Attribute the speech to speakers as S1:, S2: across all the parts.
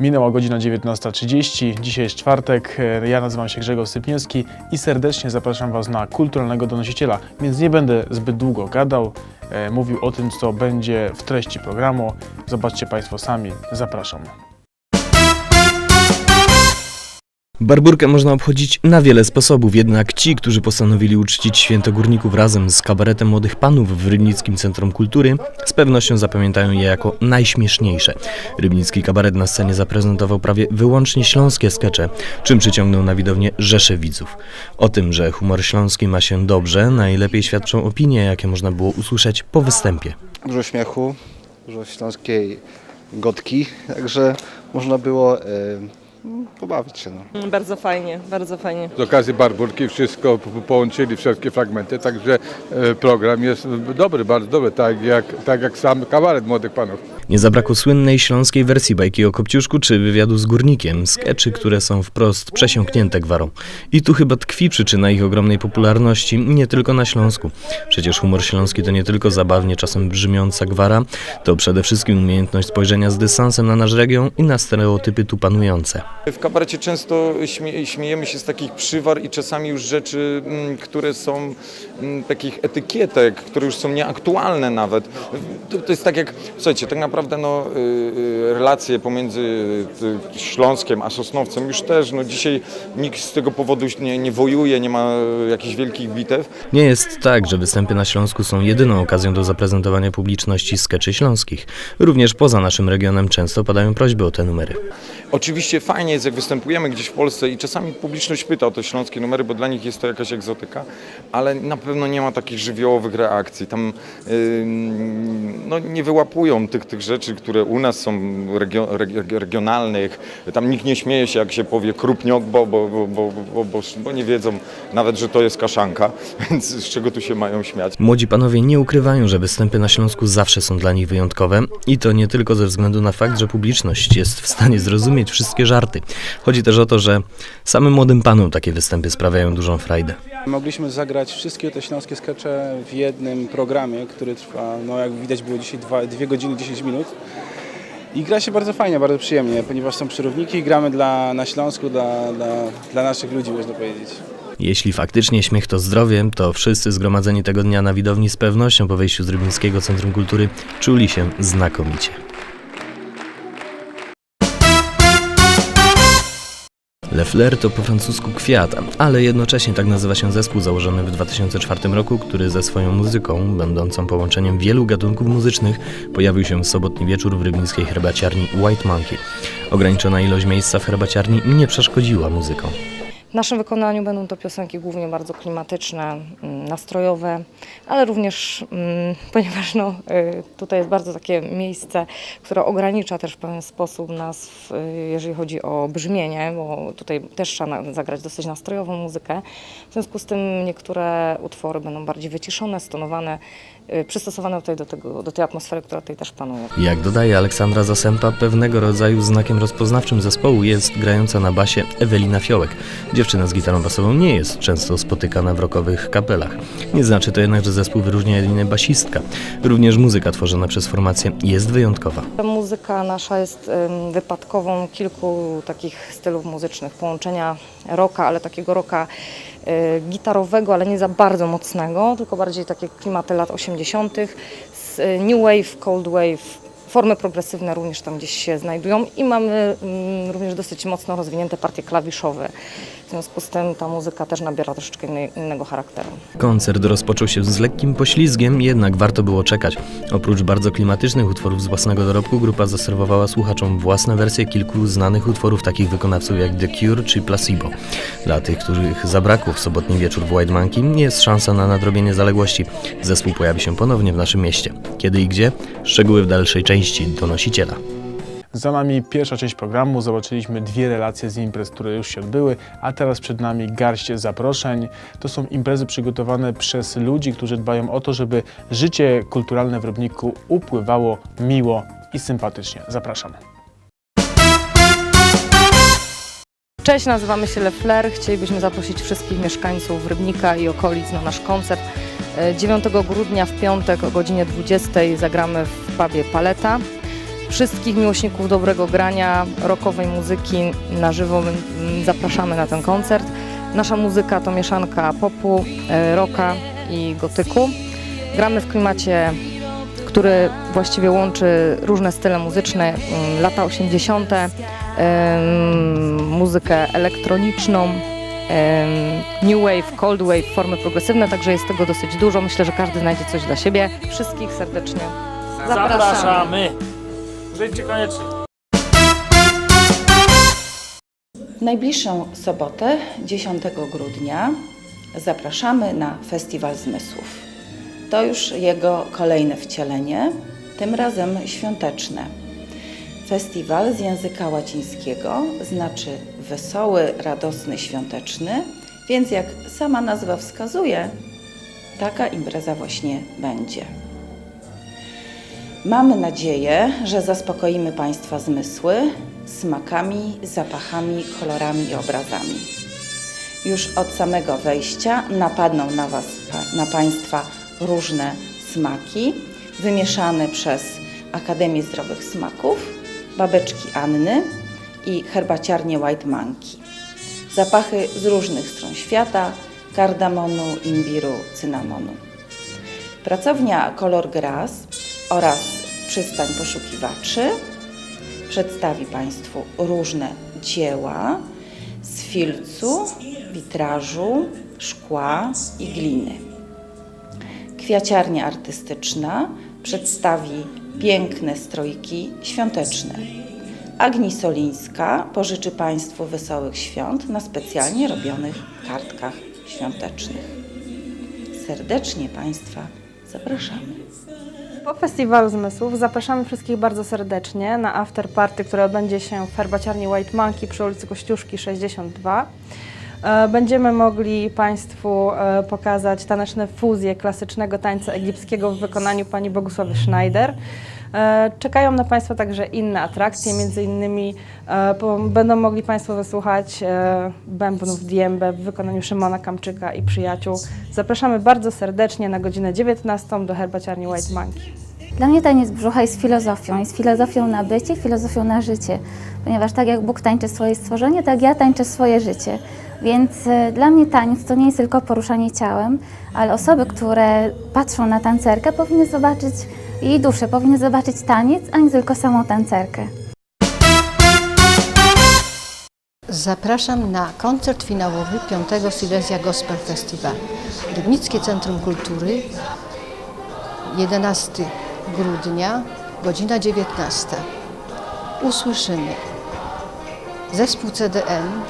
S1: Minęła godzina 19.30, dzisiaj jest czwartek, E, ja nazywam się Grzegorz Sypniewski i serdecznie zapraszam Was na kulturalnego donosiciela, więc nie będę zbyt długo gadał, e, mówił o tym, co będzie w treści programu. Zobaczcie Państwo sami, zapraszam.
S2: Barburkę można obchodzić na wiele sposobów, jednak ci, którzy postanowili uczcić święto górników razem z kabaretem młodych panów w Rybnickim Centrum Kultury, z pewnością zapamiętają je jako najśmieszniejsze. Rybnicki kabaret na scenie zaprezentował prawie wyłącznie śląskie skecze, czym przyciągnął na widownię rzesze widzów. O tym, że humor śląski ma się dobrze, najlepiej świadczą opinie, jakie można było usłyszeć po występie.
S3: dużo śmiechu, dużo śląskiej gotki, także można było e, pobawić się. No.
S4: Bardzo fajnie, bardzo fajnie.
S5: Z okazji Barburki wszystko po- połączyli, wszystkie fragmenty, także e, program jest dobry, bardzo dobry, tak jak, tak jak sam kabaret Młodych Panów.
S2: Nie zabrakło słynnej śląskiej wersji bajki o Kopciuszku czy wywiadu z górnikiem, skeczy, które są wprost przesiąknięte gwarą. I tu chyba tkwi przyczyna ich ogromnej popularności, nie tylko na Śląsku. Przecież humor śląski to nie tylko zabawnie czasem brzmiąca gwara, to przede wszystkim umiejętność spojrzenia z dystansem na nasz region i na stereotypy tu panujące.
S6: W kabarecie często śmie śmiejemy się z takich przywar i czasami już rzeczy, mm, które są mm, takich etykietek, które już są nieaktualne nawet. To, to jest tak jak, słuchajcie, tak naprawdę no, y, y, relacje pomiędzy y, Śląskiem a Sosnowcem już też, no dzisiaj nikt z tego powodu nie, nie wojuje, nie ma jakichś wielkich bitew.
S2: Nie jest tak, że występy na Śląsku są jedyną okazją do zaprezentowania publiczności skeczy śląskich. Również poza naszym regionem często padają prośby o te numery.
S6: Oczywiście fajnie jest, jak występujemy gdzieś w Polsce i czasami publiczność pyta o te śląskie numery, bo dla nich jest to jakaś egzotyka, ale na pewno nie ma takich żywiołowych reakcji. Tam ym, no, nie wyłapują tych, tych rzeczy, które u nas są regio, reg- regionalnych. Tam nikt nie śmieje się, jak się powie krupniok, bo, bo, bo, bo, bo, bo, bo nie wiedzą nawet, że to jest kaszanka, więc z czego tu się mają śmiać.
S2: Młodzi panowie nie ukrywają, że występy na Śląsku zawsze są dla nich wyjątkowe i to nie tylko ze względu na fakt, że publiczność jest w stanie zrozumieć wszystkie żarty. Chodzi też o to, że samym młodym panom takie występy sprawiają dużą frajdę.
S7: Mogliśmy zagrać wszystkie te śląskie skecze w jednym programie, który trwa, no jak widać było dzisiaj 2 godziny 10 minut. I gra się bardzo fajnie, bardzo przyjemnie, ponieważ są przyrówniki i gramy dla, na Śląsku dla, dla, dla naszych ludzi, można powiedzieć.
S2: Jeśli faktycznie śmiech to zdrowie, to wszyscy zgromadzeni tego dnia na widowni z pewnością po wejściu z Rybnickiego Centrum Kultury czuli się znakomicie. Le Fleur to po francusku kwiat, ale jednocześnie tak nazywa się zespół założony w 2004 roku, który ze swoją muzyką, będącą połączeniem wielu gatunków muzycznych, pojawił się w sobotni wieczór w rybnickiej herbaciarni White Monkey. Ograniczona ilość miejsca w herbaciarni nie przeszkodziła muzykom.
S8: W naszym wykonaniu będą to piosenki głównie bardzo klimatyczne, mm, nastrojowe, ale również, mm, ponieważ no, y, tutaj jest bardzo takie miejsce, które ogranicza też w pewien sposób nas, y, jeżeli chodzi o brzmienie, bo tutaj też trzeba zagrać dosyć nastrojową muzykę. W związku z tym niektóre utwory będą bardziej wyciszone, stonowane, y, przystosowane tutaj do, tego, do tej atmosfery, która tutaj też panuje.
S2: Jak dodaje Aleksandra Zasępa, pewnego rodzaju znakiem rozpoznawczym zespołu jest grająca na basie Ewelina Fiołek. Dziewczyna z gitarą basową nie jest często spotykana w rockowych kapelach. Nie znaczy to jednak, że zespół wyróżnia jedynie basistka. Również muzyka tworzona przez formację jest wyjątkowa.
S8: Muzyka nasza jest wypadkową kilku takich stylów muzycznych, połączenia rocka, ale takiego rocka e, gitarowego, ale nie za bardzo mocnego, tylko bardziej takie klimaty lat 80., z e, new wave, cold wave, formy progresywne również tam gdzieś się znajdują i mamy mm, również dosyć mocno rozwinięte partie klawiszowe. W związku z tym ta muzyka też nabiera troszeczkę innego charakteru.
S2: Koncert rozpoczął się z lekkim poślizgiem, jednak warto było czekać. Oprócz bardzo klimatycznych utworów z własnego dorobku, grupa zaserwowała słuchaczom własne wersje kilku znanych utworów takich wykonawców jak The Cure czy Placebo. Dla tych, których zabrakło w sobotni wieczór w White Monkey, jest szansa na nadrobienie zaległości. Zespół pojawi się ponownie w naszym mieście. Kiedy i gdzie? Szczegóły w dalszej części donosiciela.
S1: Za nami pierwsza część programu, zobaczyliśmy dwie relacje z imprez, które już się odbyły, a teraz przed nami garść zaproszeń. To są imprezy przygotowane przez ludzi, którzy dbają o to, żeby życie kulturalne w Rybniku upływało miło i sympatycznie. Zapraszam.
S8: Cześć, nazywamy się Le Flair. Chcielibyśmy zaprosić wszystkich mieszkańców Rybnika i okolic na nasz koncert. E, 9 grudnia w piątek o godzinie 20 zagramy w pubie Paleta. Wszystkich miłośników dobrego grania, rockowej muzyki na żywo zapraszamy na ten koncert. Nasza muzyka to mieszanka popu, e, rocka i gotyku. Gramy w klimacie, który właściwie łączy różne style muzyczne, mm, lata 80., em, muzykę elektroniczną, new wave, cold wave, formy progresywne, także jest tego dosyć dużo. Myślę, że każdy znajdzie coś dla siebie. Wszystkich serdecznie zapraszamy.
S9: Zapraszamy. Żyjcie koniecznie.
S10: Najbliższą sobotę, 10 grudnia, zapraszamy na Festiwal Zmysłów. To już jego kolejne wcielenie, tym razem świąteczne. Festiwal z języka łacińskiego znaczy wesoły, radosny, świąteczny, więc jak sama nazwa wskazuje, taka impreza właśnie będzie. Mamy nadzieję, że zaspokoimy Państwa zmysły smakami, zapachami, kolorami i obrazami. Już od samego wejścia napadną na Was, na Państwa różne smaki, wymieszane przez Akademię Zdrowych Smaków, babeczki Anny i herbaciarnię White Monkey. Zapachy z różnych stron świata, kardamonu, imbiru, cynamonu. Pracownia Color Grass oraz przystań poszukiwaczy przedstawi Państwu różne dzieła z filcu, witrażu, szkła i gliny. Kwiaciarnia artystyczna przedstawi piękne strojki świąteczne. Agni Solińska pożyczy Państwu wesołych świąt na specjalnie robionych kartkach świątecznych. Serdecznie Państwa zapraszamy.
S11: Po Festiwalu Zmysłów zapraszamy wszystkich bardzo serdecznie na after party, które odbędzie się w herbaciarni White Monkey przy ulicy Kościuszki 62. E, Będziemy mogli Państwu e, pokazać taneczne fuzje klasycznego tańca egipskiego w wykonaniu pani Bogusławy Schneider. E, Czekają na Państwa także inne atrakcje, między innymi e, będą mogli Państwo wysłuchać e, bębnów diembe w wykonaniu Szymona Kamczyka i przyjaciół. Zapraszamy bardzo serdecznie na godzinę 19 do herbaciarni White Monkey.
S12: Dla mnie taniec brzucha jest filozofią. Jest filozofią na bycie, filozofią na życie. Ponieważ tak jak Bóg tańczy swoje stworzenie, tak ja tańczę swoje życie. Więc dla mnie taniec to nie jest tylko poruszanie ciałem, ale osoby, które patrzą na tancerkę, powinny zobaczyć jej duszę, powinny zobaczyć taniec, a nie tylko samą tancerkę.
S13: Zapraszam na koncert finałowy 5 Silesia Gospel Festival. Rybnickie Centrum Kultury 11 grudnia, godzina 19. Usłyszymy zespół CDN,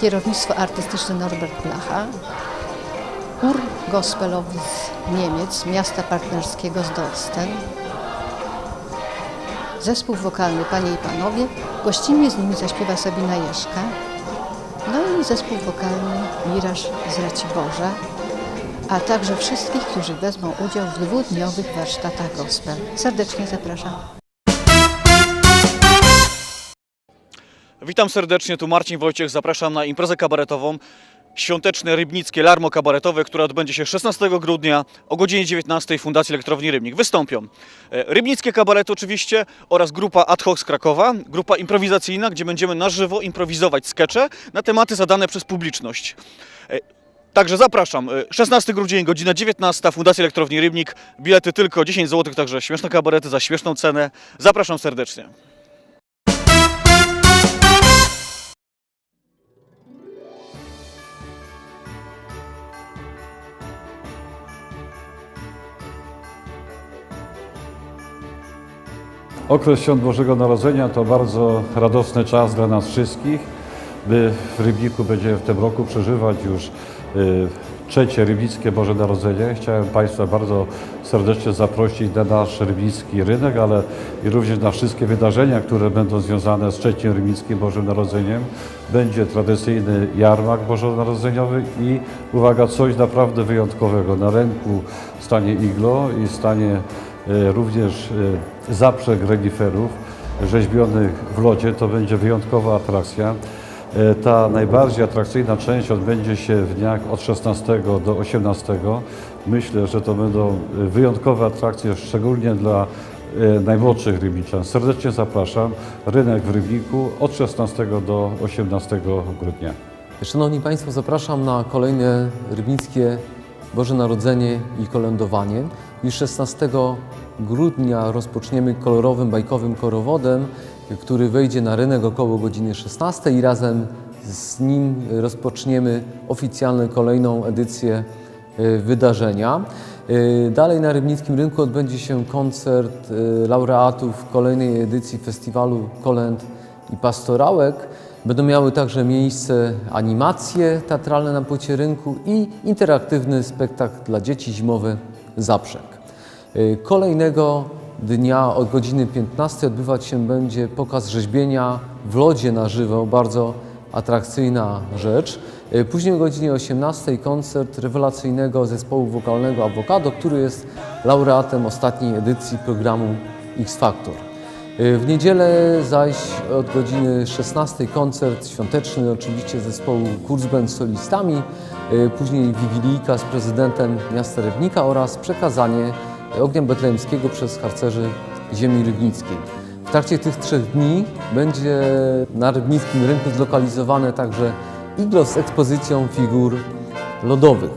S13: kierownictwo artystyczne Norbert Blacha, chór gospelowy Niemiec, miasta partnerskiego z Dorsten, zespół wokalny Panie i Panowie, gościnnie z nimi zaśpiewa Sabina Jeszka, no i zespół wokalny Miraż z Raciborza, a także wszystkich, którzy wezmą udział w dwudniowych warsztatach gospel. Serdecznie zapraszam.
S14: Witam serdecznie, tu Marcin Wojciech, zapraszam na imprezę kabaretową Świąteczne Rybnickie Larmo Kabaretowe, która odbędzie się 16 grudnia o godzinie 19 w Fundacji Elektrowni Rybnik. Wystąpią e, Rybnickie Kabarety oczywiście oraz grupa Ad hoc z Krakowa, grupa improwizacyjna, gdzie będziemy na żywo improwizować skecze na tematy zadane przez publiczność. E, Także zapraszam, e, 16 grudzień, godzina 19, Fundacja Elektrowni Rybnik, bilety tylko 10 zł, także śmieszne kabarety za śmieszną cenę. Zapraszam serdecznie.
S15: Okres Świąt Bożego Narodzenia to bardzo radosny czas dla nas wszystkich. My w Rybniku będziemy w tym roku przeżywać już y, trzecie Rybnickie Boże Narodzenie. Chciałem Państwa bardzo serdecznie zaprosić na nasz rybnicki rynek, ale i również na wszystkie wydarzenia, które będą związane z trzecim Rybnickim Bożym Narodzeniem. Będzie tradycyjny jarmark bożonarodzeniowy i uwaga, coś naprawdę wyjątkowego. Na rynku stanie iglo i stanie również e, zaprzęg reniferów rzeźbionych w lodzie. To będzie wyjątkowa atrakcja. E, Ta najbardziej atrakcyjna część odbędzie się w dniach od 16 do 18. Myślę, że to będą wyjątkowe atrakcje, szczególnie dla najmłodszych rybniczan. Serdecznie zapraszam. Rynek w Rybniku od 16 do 18 grudnia.
S16: Szanowni Państwo, zapraszam na kolejne rybnickie Boże Narodzenie i kolędowanie. Już 16 grudnia rozpoczniemy kolorowym, bajkowym korowodem, który wejdzie na rynek około godziny 16 i razem z nim rozpoczniemy oficjalną kolejną edycję e, wydarzenia. E, Dalej na Rybnickim Rynku odbędzie się koncert e, laureatów kolejnej edycji Festiwalu Kolęd i Pastorałek. Będą miały także miejsce animacje teatralne na płycie rynku i interaktywny spektakl dla dzieci zimowy Zaprzek. Y, Kolejnego dnia od godziny 15 odbywać się będzie pokaz rzeźbienia w lodzie na żywo, bardzo atrakcyjna rzecz. Y, Później o godzinie 18 koncert rewelacyjnego zespołu wokalnego Avocado, który jest laureatem ostatniej edycji programu X Factor. Y, W niedzielę zaś od godziny 16 koncert świąteczny oczywiście zespołu Kurzband z solistami, później wigilijka z prezydentem miasta Rybnika oraz przekazanie ognia betlejemskiego przez harcerzy ziemi rybnickiej. W trakcie tych trzech dni będzie na rybnickim rynku zlokalizowane także iglo z ekspozycją figur lodowych.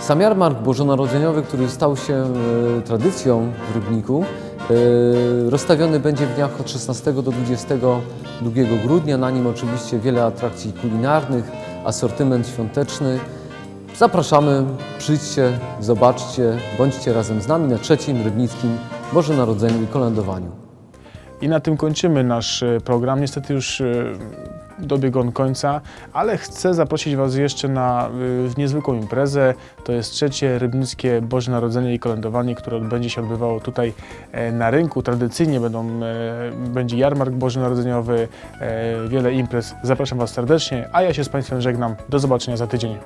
S16: Sam jarmark bożonarodzeniowy, który stał się e, tradycją w Rybniku, e, rozstawiony będzie w dniach od 16 do 22 grudnia. Na nim oczywiście wiele atrakcji kulinarnych, asortyment świąteczny. Zapraszamy, przyjdźcie, zobaczcie, bądźcie razem z nami na trzecim Rybnickim Bożonarodzeniu i Kolędowaniu.
S1: I na tym kończymy nasz e, program. Niestety już e, dobiegł on końca, ale chcę zaprosić Was jeszcze na e, niezwykłą imprezę. To jest trzecie Rybnickie Boże Narodzenie i Kolędowanie, które odbędzie się odbywało tutaj na rynku. Tradycyjnie będą, będzie jarmark bożonarodzeniowy, wiele imprez. Zapraszam Was serdecznie, a ja się z Państwem żegnam. Do zobaczenia za tydzień.